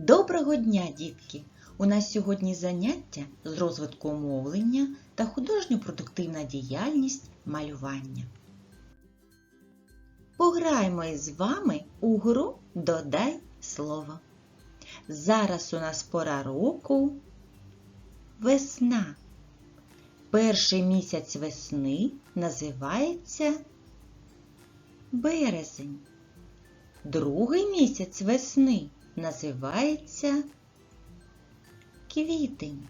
Доброго дня, дітки! У нас сьогодні заняття з розвитку мовлення та художньо-продуктивна діяльність малювання. Пограємо із вами у гру Додай слово. Зараз у нас пора року весна. Перший місяць весни називається березень. Другий місяць весни називається квітень.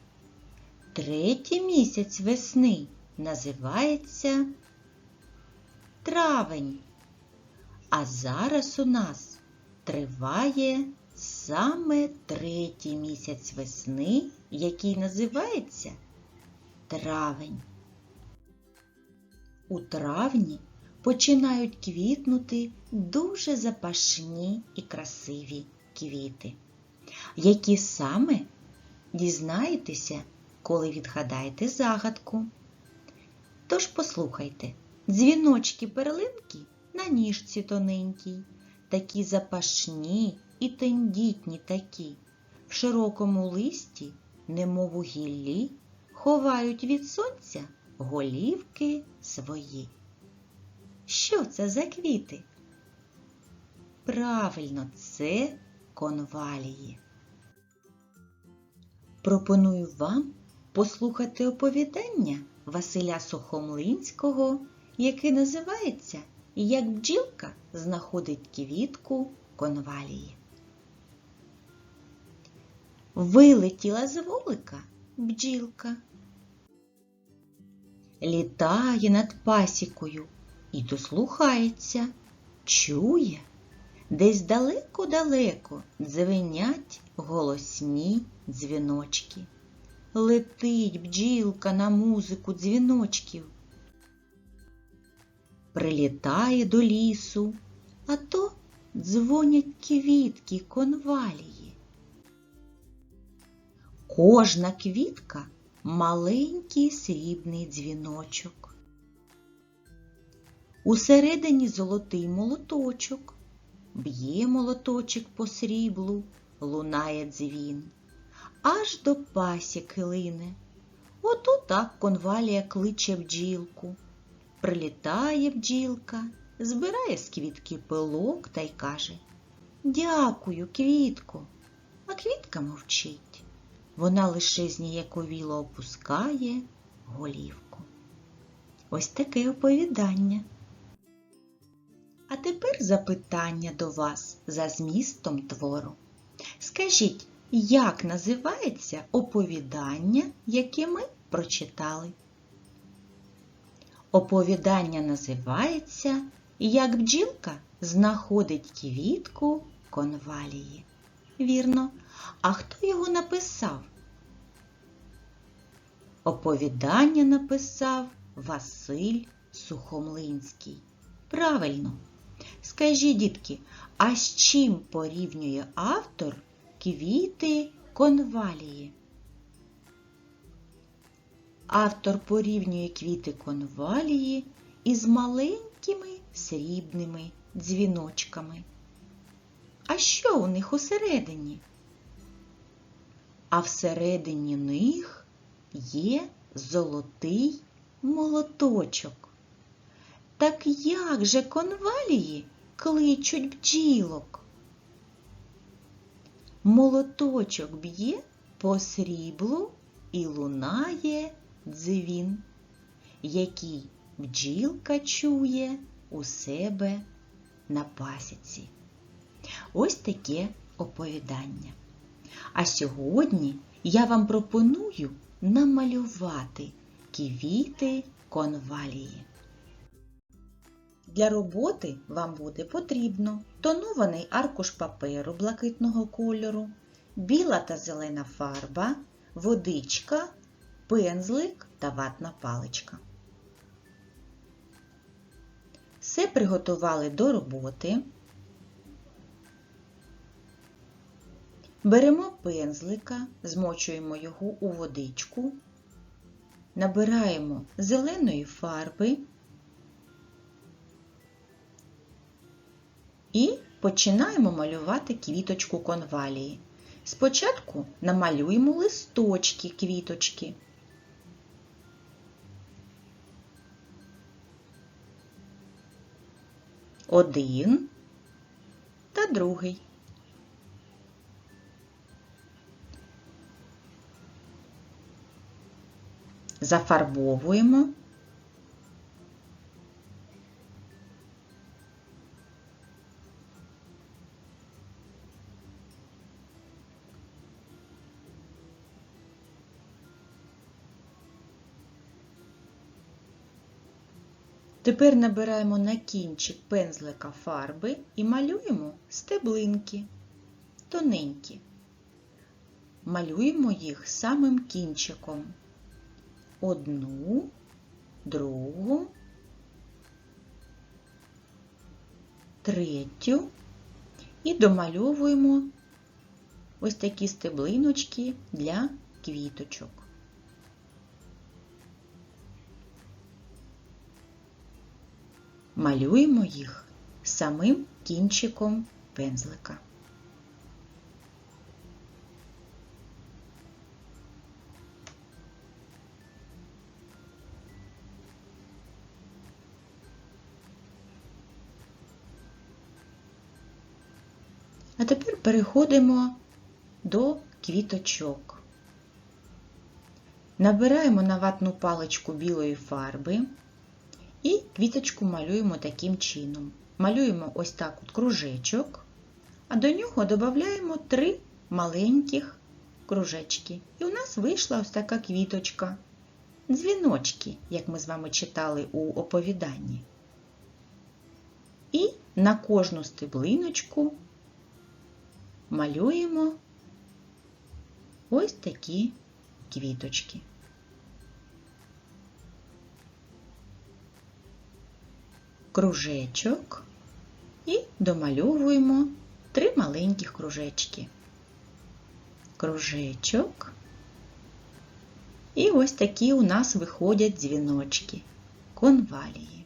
Третій місяць весни називається травень. А зараз у нас триває саме третій місяць весни, який називається травень. У травні починають квітнути дуже запашні і красиві квіти, які саме дізнаєтеся, коли відгадаєте загадку. Тож послухайте, дзвіночки перлинки на ніжці тоненькій, такі запашні і тендітні такі, в широкому листі, немов у гіллі, ховають від сонця голівки свої. Що це за квіти? Правильно, це конвалії. Пропоную вам послухати оповідання Василя Сухомлинського, яке називається Як бджілка знаходить квітку конвалії. Вилетіла з вулика бджілка. Літає над пасікою і дослухається, чує, десь далеко-далеко дзвенять голосні дзвіночки. Летить бджілка на музику дзвіночків. Прилітає до лісу, а то дзвонять квітки конвалії. Кожна квітка маленький срібний дзвіночок. Усередині золотий молоточок, б'є молоточок по сріблу, лунає дзвін, аж до пасіки лине. Ото так конвалія кличе бджілку. Прилітає бджілка, збирає з квітки пилок та й каже Дякую, квітко. А квітка мовчить. Вона лише зніяковіло опускає голівку. Ось таке оповідання. А тепер запитання до вас за змістом твору. Скажіть, як називається оповідання, яке ми прочитали? Оповідання називається Як бджілка знаходить квітку конвалії. Вірно. А хто його написав? Оповідання написав Василь Сухомлинський. Правильно. Скажіть, дітки, а з чим порівнює автор квіти конвалії? Автор порівнює квіти конвалії із маленькими срібними дзвіночками. А що у них усередині? А всередині них є золотий молоточок. Так як же конвалії кличуть бджілок? Молоточок б'є по сріблу і лунає дзвін, який бджілка чує у себе на пасіці. Ось таке оповідання. А сьогодні я вам пропоную намалювати квіти конвалії. Для роботи вам буде потрібно тонований аркуш паперу блакитного кольору, біла та зелена фарба, водичка, пензлик та ватна паличка. Все приготували до роботи. Беремо пензлика, змочуємо його у водичку, набираємо зеленої фарби і починаємо малювати квіточку конвалії. Спочатку намалюємо листочки квіточки. Один та другий. Зафарбовуємо Тепер набираємо на кінчик пензлика фарби і малюємо стеблинки тоненькі. Малюємо їх самим кінчиком. Одну, другу, третю і домальовуємо ось такі стеблиночки для квіточок. Малюємо їх самим кінчиком пензлика. А тепер переходимо до квіточок. Набираємо на ватну паличку білої фарби. І квіточку малюємо таким чином. Малюємо ось так от кружечок, а до нього додаємо три маленьких кружечки. І у нас вийшла ось така квіточка. Дзвіночки, як ми з вами читали у оповіданні. І на кожну стеблиночку малюємо ось такі квіточки. Кружечок і домальовуємо три маленьких кружечки. Кружечок. І ось такі у нас виходять дзвіночки, конвалії.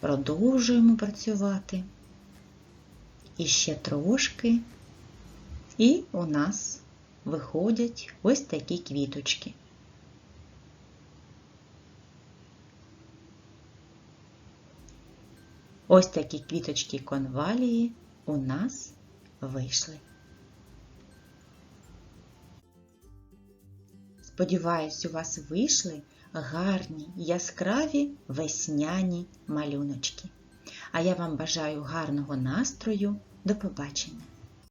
Продовжуємо працювати. І ще трошки, і у нас виходять ось такі квіточки. Ось такі квіточки конвалії у нас вийшли. Сподіваюсь, у вас вийшли гарні, яскраві весняні малюночки. А я вам бажаю гарного настрою. До побачення!